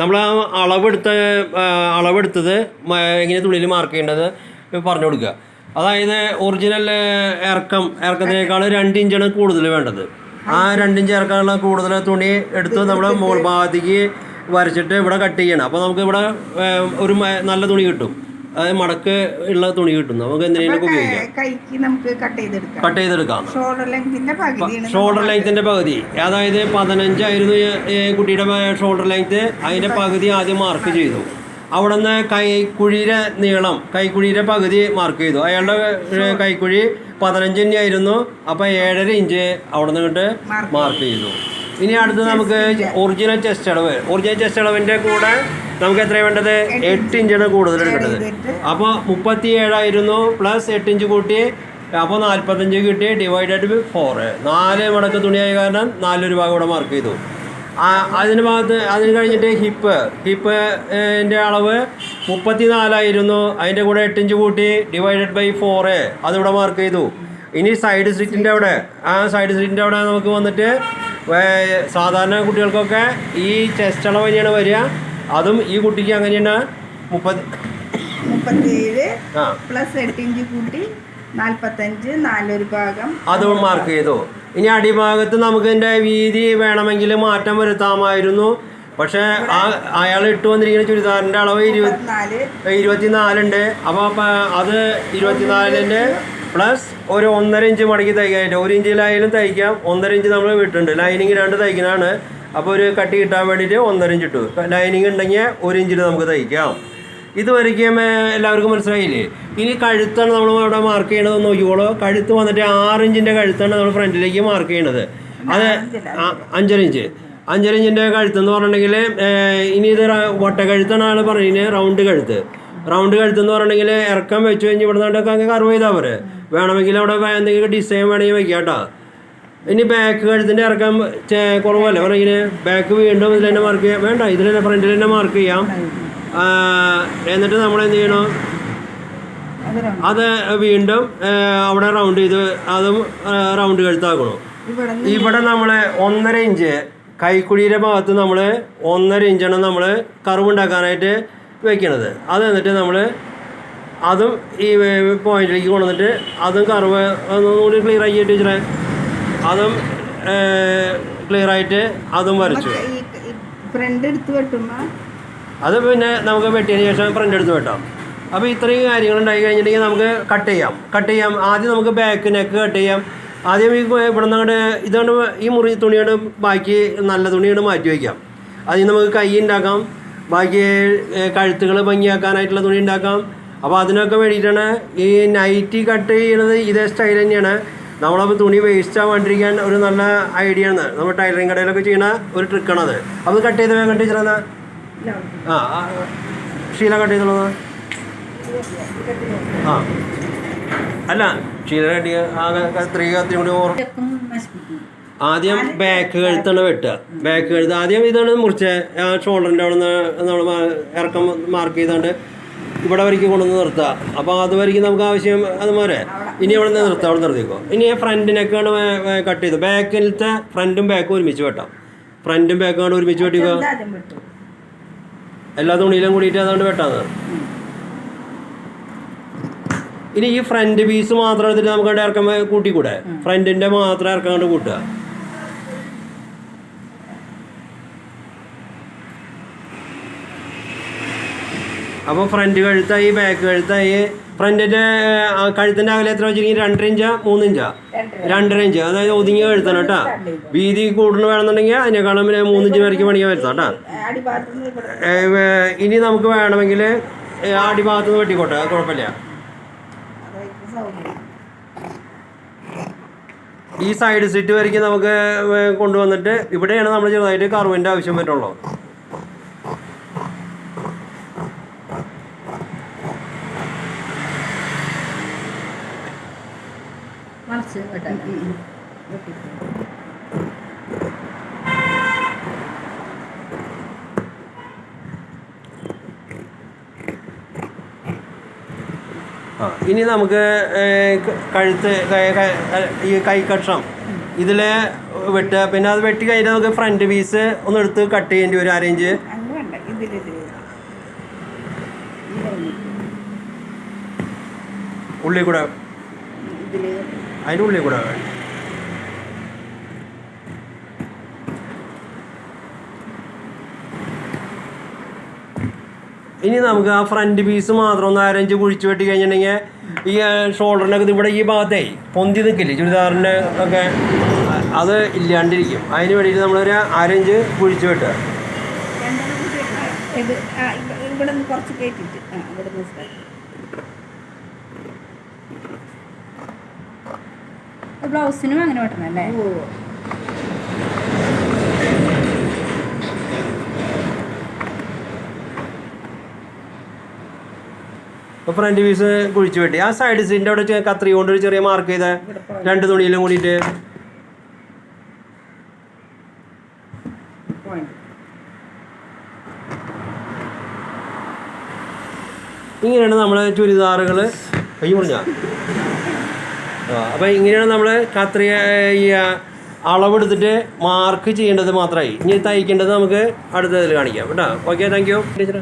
നമ്മൾ ആ അളവെടുത്ത അളവെടുത്തത് എങ്ങനെ തുണിയിൽ മാർക്ക് ചെയ്യേണ്ടത് പറഞ്ഞു കൊടുക്കുക. അതായത് ഒറിജിനൽ ഇറക്കം ഇറക്കത്തിനേക്കാൾ രണ്ട് ഇഞ്ചാണ് കൂടുതൽ വേണ്ടത്. ആ രണ്ടിഞ്ച് ഇറക്കാനുള്ള കൂടുതൽ തുണി എടുത്ത് നമ്മൾ മുകൾ ഭാഗത്തേക്ക് വരച്ചിട്ട് ഇവിടെ കട്ട് ചെയ്യണം. അപ്പോൾ നമുക്ക് ഇവിടെ ഒരു നല്ല തുണി കിട്ടും. അതായത് മടക്ക് ഉള്ള തുണി കിട്ടും നമുക്ക് എന്തിനേലും ഉപയോഗിക്കാം. കട്ട് ചെയ്തെടുക്കാം. ഷോൾഡർ ലെങ്ത്തിന്റെ പകുതി. അതായത് പതിനഞ്ചായിരുന്നു കുട്ടിയുടെ ഷോൾഡർ ലെങ്ത് അതിന്റെ പകുതി ആദ്യം മാർക്ക് ചെയ്തു. അവിടെ നിന്ന് കൈക്കുഴിയുടെ നീളം കൈക്കുഴിയുടെ പകുതി മാർക്ക് ചെയ്തു. അയാളുടെ കൈക്കുഴി പതിനഞ്ച് തന്നെയായിരുന്നു അപ്പോൾ ഏഴര ഇഞ്ച് അവിടെ നിന്ന് ഇങ്ങോട്ട് മാർക്ക് ചെയ്തു. ഇനി അടുത്ത് നമുക്ക് ഒറിജിനൽ ചെസ്റ്റ് അളവ്. ഒറിജിനൽ ചെസ്റ്റ് അളവിന്റെ കൂടെ നമുക്ക് എത്രയാണ് വേണ്ടത്? എട്ട് ഇഞ്ചാണ് കൂടുതൽ എടുക്കേണ്ടത്. അപ്പോൾ മുപ്പത്തി ഏഴായിരുന്നു പ്ലസ് എട്ട് ഇഞ്ച് കൂട്ടി അപ്പോൾ നാൽപ്പത്തഞ്ച് കിട്ടി ഡിവൈഡഡ് ബൈ ഫോറ് നാല് മടക്ക് തുണിയായ കാരണം നാലൊരു ഭാഗം ഇവിടെ മാർക്ക് ചെയ്തു. അതിന് ഭാഗത്ത് അതിന് കഴിഞ്ഞിട്ട് ഹിപ്പ് ഹിപ്പ് ന്റെ അളവ് മുപ്പത്തി നാലായിരുന്നു അതിന്റെ കൂടെ എട്ടിഞ്ച് കൂട്ടി ഡിവൈഡഡ് ബൈ ഫോറ് അതിവിടെ മാർക്ക് ചെയ്തു. ഇനി സൈഡ് സ്ലിറ്റിന്റെ അവിടെ ആ സൈഡ് സ്ലിറ്റിന്റെ അവിടെ നമുക്ക് വന്നിട്ട് സാധാരണ കുട്ടികൾക്കൊക്കെ ഈ ചെസ്റ്റ് അളവ് തന്നെയാണ് വരിക. അതും ഈ കുട്ടിക്ക് അങ്ങനെയാണ് മുപ്പത് മുപ്പത്തിയേഴ് ആ. പ്ലസ് എട്ട് ഇഞ്ച് കൂട്ടി നാൽപ്പത്തഞ്ച് നാലൊരു ഭാഗം. അത് മാർക്ക് ചെയ്തു. ഇനി അടിഭാഗത്ത് നമുക്ക് എന്റെ വീതി വേണമെങ്കിൽ മാറ്റം വരുത്താമായിരുന്നു. പക്ഷേ ആ അയാൾ ഇട്ട് വന്നിരിക്കുന്ന ചുരിദാറിന്റെ അളവ് ഇരുപത്തി ഉണ്ട് ഇരുപത്തിനാലുണ്ട്. അപ്പോൾ അത് ഇരുപത്തിനാലിന്റെ പ്ലസ് ഒരു ഒന്നര ഇഞ്ച് മടക്കി തയ്ക്കാനായിട്ട് ഒരു ഇഞ്ചിലായാലും തയ്ക്കാം. ഒന്നര ഇഞ്ച് നമ്മൾ വിട്ടിട്ടുണ്ട്. ലൈനിങ് രണ്ട് തയ്ക്കുന്നതാണ്. അപ്പോൾ ഒരു കട്ടി കിട്ടാൻ വേണ്ടിയിട്ട് ഒന്നര ഇഞ്ച് ഇട്ടു. ലൈനിങ് ഉണ്ടെങ്കിൽ ഒരു ഇഞ്ചിൽ നമുക്ക് തയ്ക്കാം. ഇതുവരെയ്ക്കും ഏർ, എല്ലാവർക്കും മനസ്സിലായില്ലേ? ഇനി കഴുത്താണ് നമ്മൾ അവിടെ മാർക്ക് ചെയ്യണത് നോക്കിക്കോളൂ. കഴുത്ത് വന്നിട്ട് ആറ് ഇഞ്ചിന്റെ കഴുത്താണ് നമ്മൾ ഫ്രണ്ടിലേക്ക് മാർക്ക് ചെയ്യണത്. അത് അഞ്ചരഞ്ച് അഞ്ചര ഇഞ്ച് കഴുത്ത് എന്ന് പറഞ്ഞിട്ടുണ്ടെങ്കിൽ ഇനി ഇത് വട്ടക്കഴുത്താണ് വട്ട കഴുത്താണ് ആൾ പറഞ്ഞിരുന്നത് റൗണ്ട് കഴുത്ത്. റൗണ്ട് കഴുത്ത് എന്ന് പറഞ്ഞിട്ടുണ്ടെങ്കിൽ ഇറക്കം വെച്ച് കഴിഞ്ഞ് ഇവിടെ നിന്നൊക്കെ അങ്ങ് കർവ് ചെയ്താൽ പോരെ. വേണമെങ്കിൽ അവിടെ എന്തെങ്കിലും ഡിസൈൻ വേണമെങ്കിൽ വെക്കാം കേട്ടോ ഇനി ബാക്ക് കഴുത്തിന്റെ ഇറക്കം കുറവല്ല? കുറവല്ലേ പറഞ്ഞിങ്ങനെ ബാക്ക് വീണ്ടും ഇതിൽ തന്നെ മാർക്ക് ചെയ്യാം. വേണ്ട ഇതിൽ തന്നെ ഫ്രണ്ടിൽ തന്നെ മാർക്ക് ചെയ്യാം എന്നിട്ട് നമ്മൾ എന്ത് ചെയ്യണം? അത്. വീണ്ടും അവിടെ റൗണ്ട് ചെയ്ത് അതും റൗണ്ട് കഴുത്താക്കണം. ഇവിടെ ഇവിടെ നമ്മൾ ഒന്നര ഇഞ്ച് കൈക്കുഴിയുടെ ഭാഗത്ത് നമ്മൾ ഒന്നര ഇഞ്ചാണ് നമ്മൾ കർവ് ഉണ്ടാക്കാനായിട്ട് വെക്കണത്. അത് എന്നിട്ട് നമ്മൾ അതും ഈ പോയിന്റിലേക്ക് കൊണ്ടുവന്നിട്ട് അതും കർവ് ഒന്നുകൂടി ക്ലിയർ ആക്കി ടീച്ചറെ അതും ക്ലിയർ ആയിട്ട് അതും വരച്ചു. ഫ്രണ്ട് എടുത്ത് അത് പിന്നെ നമുക്ക് വെട്ടിയതിന് ശേഷം ഫ്രണ്ട് എടുത്ത് വെട്ടാം. അപ്പോൾ ഇത്രയും കാര്യങ്ങൾ ഉണ്ടായി കഴിഞ്ഞിട്ടുണ്ടെങ്കിൽ നമുക്ക് കട്ട് ചെയ്യാം. കട്ട് ചെയ്യാം. ആദ്യം നമുക്ക് ബാക്ക് നെക്ക് കട്ട് ചെയ്യാം. ആദ്യം ഈ ഇവിടെ നിന്ന് അങ്ങോട്ട് ഇതുകൊണ്ട് ഈ മുറി തുണിയോട് ബാക്കി നല്ല തുണിയോട് മാറ്റി വയ്ക്കാം. അതിൽ നമുക്ക് കൈ ഉണ്ടാക്കാം ബാക്കി കഴുത്തുകൾ ഭംഗിയാക്കാനായിട്ടുള്ള തുണി ഉണ്ടാക്കാം അപ്പോൾ അതിനൊക്കെ വേണ്ടിയിട്ടാണ് ഈ നൈറ്റി കട്ട് ചെയ്യണത് ഇതേ സ്റ്റൈൽ തന്നെയാണ്. നമ്മളപ്പോൾ തുണി വേസ്റ്റ് ആവാണ്ടിരിക്കാൻ ഒരു നല്ല ഐഡിയ ആണ്. നമ്മൾ ടൈലറിങ് കടയിലൊക്കെ ചെയ്യുന്ന ഒരു ട്രിക്കാണത് അത്. കട്ട് ചെയ്ത് വേഗം കട്ട് ആ ആ, ഷീല കട്ട് ചെയ്തോളൂ ആ. അല്ല ഷീല കട്ട് ചെയ്യ- ആ കത്രിക കത്തിരി കൂടി ഓർ ആദ്യം ബാക്ക് കഴുത്താണ് വെട്ടുക. ബാക്ക് കഴുത്ത് ആദ്യം ഇതാണ് മുറിച്ച്. ആ ഷോൾഡറിന്റെ അവിടെ നിന്ന് നമ്മൾ ഇറക്കം മാർക്ക് ചെയ്താണ്ട് ഇവിടെ വരയ്ക്ക് കൊണ്ടുവന്ന് നിർത്തുക. അപ്പോൾ അതുവരയ്ക്ക് നമുക്ക് ആവശ്യം അതുപോലെ ഇനി അവിടെ നിന്ന് നിർത്താം? അവിടെ നിർത്തിക്കോ ഇനി ഫ്രണ്ടിനൊക്കെയാണ് കട്ട് ചെയ്തു ബാക്കിലത്തെ ഫ്രണ്ടും ബാക്കും ഒരുമിച്ച് വെട്ടാം. ഫ്രണ്ടും ബാക്കും കൂടെ ഒരുമിച്ച് വെട്ടിക്കോ? എല്ലാ തുണിയിലും കൂടിയിട്ട് അതുകൊണ്ട് വെട്ടാന്ന്. ഇനി ഈ ഫ്രണ്ട് പീസ് മാത്രം എടുത്തിട്ട് നമുക്ക് അവിടെ ഇറക്കം കൂട്ടിക്കൂടെ? ഫ്രണ്ടിന്റെ മാത്രം ഇറക്കം കൊണ്ട് കൂട്ടുക. അപ്പോൾ ഫ്രണ്ട് കഴുത്തായി ബാക്ക് കഴുത്തായി. ഫ്രണ്ടിന്റെ കഴുത്തിന്റെ അകലെ എത്ര വെച്ചിരിക്കും രണ്ടര ഇഞ്ചാ മൂന്നിഞ്ചാ രണ്ടര ഇഞ്ച്. അതായത് ഒതുങ്ങിയ കഴുത്താണ് കേട്ടോ. വീതി കൂടുതൽ വേണമെന്നുണ്ടെങ്കിൽ അതിനേക്കാളും പിന്നെ മൂന്നിഞ്ച് വരയ്ക്ക് പണിയാൻ വരുത്താം കേട്ടോ. ഇനി നമുക്ക് വേണമെങ്കിൽ അടിഭാഗത്ത് നിന്ന് വെട്ടിക്കോട്ടെ. കുഴപ്പമില്ല. ഈ സൈഡ് സീറ്റ് വരയ്ക്ക് നമുക്ക് കൊണ്ടുവന്നിട്ട് ഇവിടെയാണ് നമ്മൾ ചെറുതായിട്ട് കർവിന്റെ ആവശ്യം പറ്റുള്ളൂ മറിച്ച് ആ ഇനി നമുക്ക് കഴുത്ത് ഈ കൈക്കക്ഷം ഇതിൽ വെട്ടുക. പിന്നെ അത് വെട്ടി കഴിഞ്ഞാൽ നമുക്ക് ഫ്രണ്ട് പീസ് ഒന്ന് എടുത്ത് കട്ട് ചെയ്യേണ്ടി വരും. അറേഞ്ച്. ഉള്ളിൽ കൂടെ. അതിന്റെ ഉള്ളിൽ കൂടെ. വേണം ഇനി നമുക്ക് ആ ഫ്രണ്ട് പീസ് മാത്രം ഒന്ന് അരഞ്ച് കുഴിച്ച് വെട്ടി കഴിഞ്ഞിട്ടുണ്ടെങ്കിൽ ഈ ഷോൾഡറിനൊക്കെ ഇവിടെ ഈ ഭാഗത്തേ പൊന്തി നിൽക്കില്ലേ? ചുരിദാറിന്റെ ഒക്കെ. അത് ഇല്ലാണ്ടിരിക്കും. അതിന് വേണ്ടിയിട്ട് നമ്മളൊരു അരഞ്ച് കുഴിച്ച് വെട്ടുക. ഇവിടെ കുറച്ച് കയറ്റിട്ട് ആ ഇവിടെ നിന്ന് start. ബ്ലൗസിനും അങ്ങനെ വെട്ടണം അല്ലേ ഓ. അപ്പോൾ ഫ്രണ്ട് പീസ് കുഴിച്ചു വെട്ടി. ആ സൈഡ് സീന്റെ അവിടെ കത്രി കൊണ്ട് ഒരു ചെറിയ മാർക്ക് ചെയ്ത. രണ്ട് തുണിയിലും കൂടിയിട്ട്. ഇങ്ങനെയാണ് നമ്മൾ ചുരിദാറുകൾ കൈ മുറിഞ്ഞ. അപ്പോൾ ഇങ്ങനെയാണ് നമ്മൾ കത്രി ഈ അളവെടുത്തിട്ട് മാർക്ക് ചെയ്യേണ്ടത് മാത്രമായി. ഇനി തയ്ക്കേണ്ടത് നമുക്ക് അടുത്തതിൽ കാണിക്കാം. കേട്ടോ? Okay thank you teacher